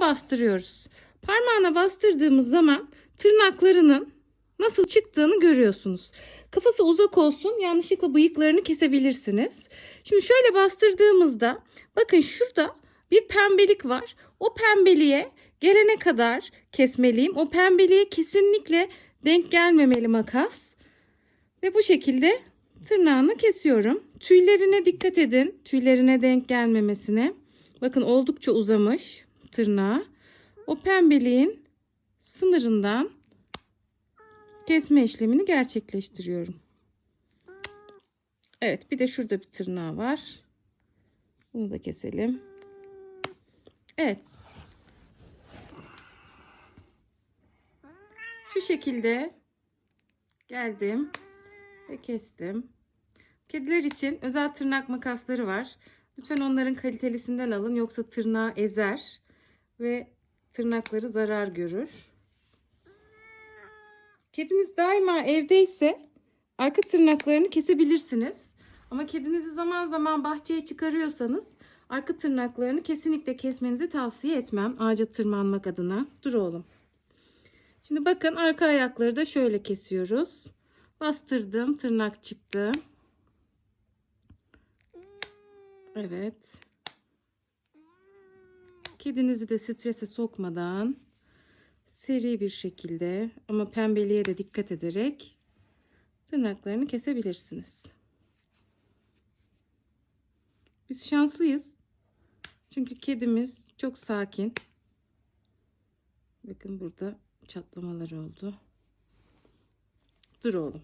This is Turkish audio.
bastırıyoruz. Parmağına bastırdığımız zaman tırnaklarının nasıl çıktığını görüyorsunuz. Kafası uzak olsun yanlışlıkla bıyıklarını kesebilirsiniz. Şimdi şöyle bastırdığımızda bakın şurada bir pembelik var. O pembeliğe gelene kadar kesmeliyim. O pembeliğe kesinlikle denk gelmemeli makas. Ve bu şekilde tırnağını kesiyorum. Tüylerine dikkat edin. Tüylerine denk gelmemesine. Bakın oldukça uzamış tırnağı. O pembeliğin sınırından kesme işlemini gerçekleştiriyorum. Evet bir de şurada bir tırnağı var. Bunu da keselim. Evet. Şu şekilde geldim ve kestim. Kediler için özel tırnak makasları var. Lütfen onların kalitelisinden alın yoksa tırnağı ezer ve tırnakları zarar görür. Kediniz daima evdeyse arka tırnaklarını kesebilirsiniz. Ama kedinizi zaman zaman bahçeye çıkarıyorsanız arka tırnaklarını kesinlikle kesmenizi tavsiye etmem ağaca tırmanmak adına. Dur oğlum. Şimdi bakın arka ayakları da şöyle kesiyoruz. Bastırdım, tırnak çıktı. Evet. Kedinizi de strese sokmadan seri bir şekilde ama pembeliğe de dikkat ederek tırnaklarını kesebilirsiniz. Biz şanslıyız. Çünkü kedimiz çok sakin. Bakın burada çatlamalar oldu. Dur oğlum.